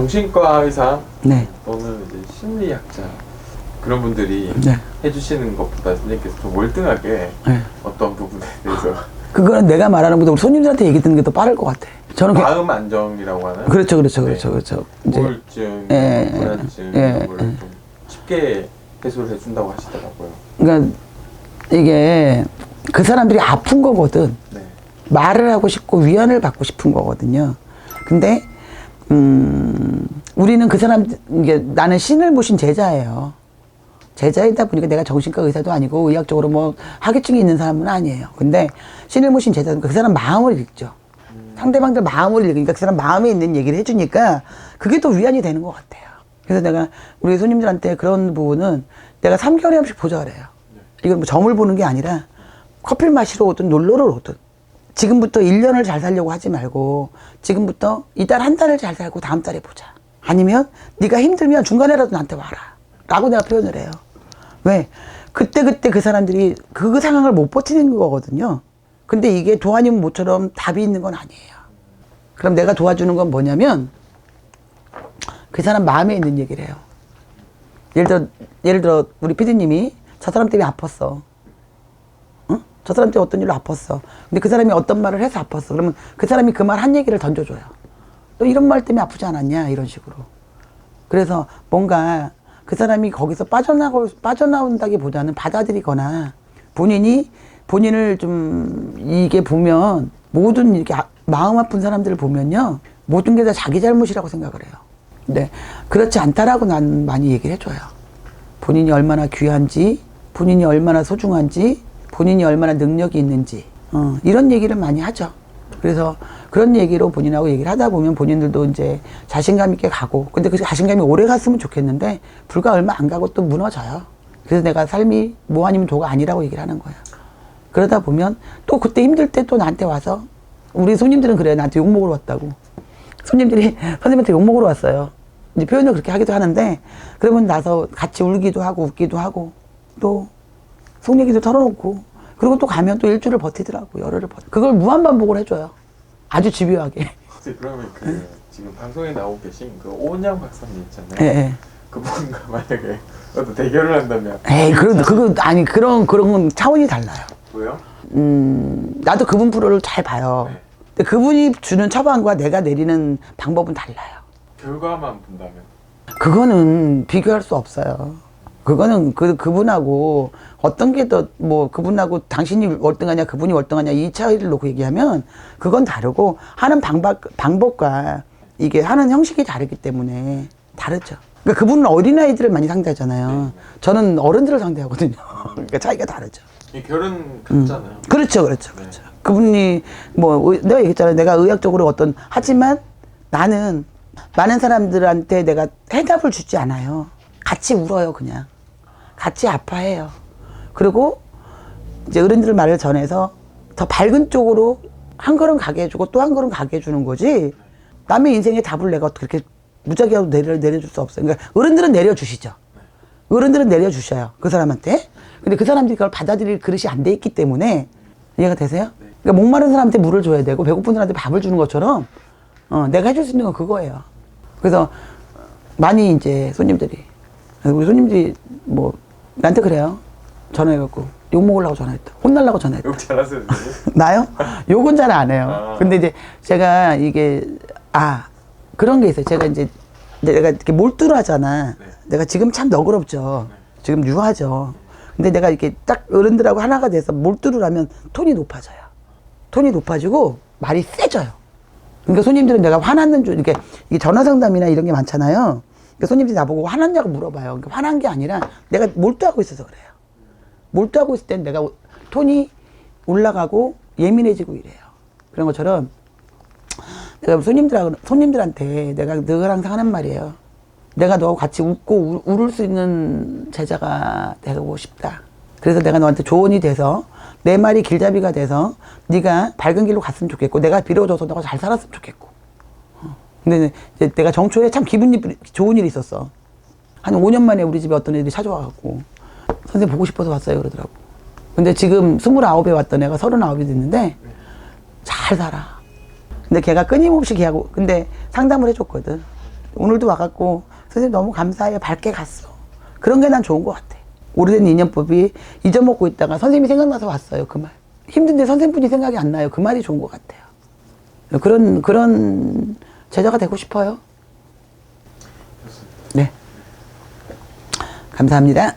정신과 의사 네. 또는 이제 심리학자 그런 분들이 네. 해주시는 것보다 선생님께서 좀 월등하게 네. 어떤 부분에 대해서 그거는 내가 말하는 것보다 우리 손님들한테 얘기 듣는 게 더 빠를 것 같아. 저는 그, 마음 안정이라고 하나요? 그렇죠, 그렇죠, 네. 그렇죠, 그렇죠. 이제 우울증, 예, 불안증 예, 이런 거를 좀 쉽게 해소를 해준다고 하시더라고요. 그러니까 이게 그 사람들이 아픈 거거든. 네. 말을 하고 싶고 위안을 받고 싶은 거거든요. 근데 음, 우리는 그 사람 이게 나는 신을 모신 제자예요. 제자이다 보니까 내가 정신과 의사도 아니고 의학적으로 뭐 학위증이 있는 사람은 아니에요. 근데 신을 모신 제자는 그 사람 마음을 읽죠. 상대방들 마음을 읽으니까 그 사람 마음에 있는 얘기를 해주니까 그게 또 위안이 되는 것 같아요. 그래서 내가 우리 손님들한테 그런 부분은 내가 3개월에 한 번씩 보자래요. 이건 뭐 점을 보는 게 아니라 커피를 마시러 오든 놀러를 오든 지금부터 1년을 잘 살려고 하지 말고 지금부터 이달 한 달을 잘 살고 다음 달에 보자. 아니면 네가 힘들면 중간에라도 나한테 와라. 라고 내가 표현을 해요. 왜? 그때 그때 그 사람들이 그 상황을 못 버티는 거거든요. 근데 이게 도와님 모처럼 답이 있는 건 아니에요. 그럼 내가 도와주는 건 뭐냐면 그 사람 마음에 있는 얘기를 해요. 예를 들어, 예를 들어, 우리 피디님이 저 사람 때문에 아팠어. 응? 저 사람 때문에 어떤 일로 아팠어. 근데 그 사람이 어떤 말을 해서 아팠어. 그러면 그 사람이 그 말 한 얘기를 던져줘요. 너 이런 말 때문에 아프지 않았냐? 이런 식으로. 그래서 뭔가 그 사람이 거기서 빠져나고, 빠져나온다기 보다는 받아들이거나 본인이 본인을 좀 이게 보면 모든 이렇게 아- 마음 아픈 사람들을 보면요. 모든 게 다 자기 잘못이라고 생각을 해요. 근데 그렇지 않다라고 난 많이 얘기를 해줘요. 본인이 얼마나 귀한지, 본인이 얼마나 소중한지, 본인이 얼마나 능력이 있는지, 어, 이런 얘기를 많이 하죠. 그래서 그런 얘기로 본인하고 얘기를 하다 보면 본인들도 이제 자신감 있게 가고, 근데 그 자신감이 오래 갔으면 좋겠는데, 불과 얼마 안 가고 또 무너져요. 그래서 내가 삶이 뭐 아니면 도가 아니라고 얘기를 하는 거예요. 그러다 보면 또 그때 힘들 때 또 나한테 와서, 우리 손님들은 그래요. 나한테 욕 먹으러 왔다고. 손님들이 선생님한테 욕 먹으러 왔어요. 이제 표현을 그렇게 하기도 하는데, 그러면 나서 같이 울기도 하고 웃기도 하고, 또 속 얘기도 털어놓고, 그리고 또 가면 또 일주일을 버티더라고, 열흘을 버티. 그걸 무한 반복을 해줘요. 아주 집요하게. 혹시 그러면 그 지금 방송에 나오고 계신 그 오은양 박사님 있잖아요. 예, 예. 그분과 만약에 어떤 대결을 한다면 에이, 그런, 그거, 아니, 그런, 그런 건 차원이 달라요. 왜요? 음, 나도 그분 프로를 잘 봐요. 네. 근데 그분이 주는 처방과 내가 내리는 방법은 달라요. 결과만 본다면 그거는 비교할 수 없어요. 그거는 그, 그분하고 어떤 게 더 뭐 그분하고 당신이 월등하냐 그분이 월등하냐 이 차이를 놓고 얘기하면 그건 다르고 하는 방법, 방법과 이게 하는 형식이 다르기 때문에 다르죠. 그러니까 그분은 어린아이들을 많이 상대하잖아요. 저는 어른들을 상대하거든요. 그러니까 차이가 다르죠. 이 결은 같잖아요. 그렇죠, 그렇죠, 그렇죠. 그분이 뭐 의- 내가 얘기했잖아요. 내가 의학적으로 어떤 하지만 나는 많은 사람들한테 내가 해답을 주지 않아요. 같이 울어요, 그냥. 같이 아파해요. 그리고 이제 어른들 말을 전해서 더 밝은 쪽으로 한 걸음 가게 해주고 또 한 걸음 가게 해주는 거지. 남의 인생의 답을 내가 그렇게 무작위하고 내려, 내려줄 수 없어요. 그러니까 어른들은 내려주시죠. 어른들은 내려주셔요. 그 사람한테. 근데 그 사람들이 그걸 받아들일 그릇이 안 돼 있기 때문에 이해가 되세요? 그러니까 목마른 사람한테 물을 줘야 되고 배고픈 사람한테 밥을 주는 것처럼 어, 내가 해줄 수 있는 건 그거예요. 그래서 많이 이제 손님들이 우리 손님들이 뭐 나한테 그래요. 전화해갖고 욕 먹으려고 전화했다. 혼날라고 전화했다. 욕 잘하세요? 나요? 욕은 잘 안 해요. 아. 근데 이제 제가 이게 아 그런 게 있어요. 제가 이제 내가 이렇게 몰두하잖아. 네. 내가 지금 참 너그럽죠. 지금 유하죠. 근데 내가 이렇게 딱 어른들하고 하나가 돼서 몰두를 하면 톤이 높아져요. 톤이 높아지고 말이 세져요. 그러니까 손님들은 내가 화났는 줄 이렇게 전화 상담이나 이런 게 많잖아요. 그러니까 손님들이 나보고 화났냐고 물어봐요. 그러니까 화난 게 아니라 내가 몰두하고 있어서 그래요. 몰두하고 있을 땐 내가 톤이 올라가고 예민해지고 이래요. 그런 것처럼 내가 손님들하고 손님들한테 내가 늘 항상 하는 말이에요. 내가 너하고 같이 웃고 우, 울을 수 있는 제자가 되고 싶다. 그래서 내가 너한테 조언이 돼서 내 말이 길잡이가 돼서 네가 밝은 길로 갔으면 좋겠고 내가 빌어줘서 너가 잘 살았으면 좋겠고. 근데 내가 정초에 참 기분이 좋은 일이 있었어. 한 5년 만에 우리 집에 어떤 애들이 찾아와갖고 선생님 보고 싶어서 왔어요 그러더라고. 근데 지금 29에 왔던 애가 39이 됐는데 잘 살아. 근데 걔가 끊임없이 걔하고 근데 상담을 해줬거든. 오늘도 와갖고 선생님 너무 감사해요. 밝게 갔어. 그런 게 난 좋은 것 같아. 오래된 인연법이 잊어먹고 있다가 선생님이 생각나서 왔어요. 그 말. 힘든데 선생님뿐이 생각이 안 나요. 그 말이 좋은 것 같아요. 그런, 그런 제자가 되고 싶어요. 네. 감사합니다.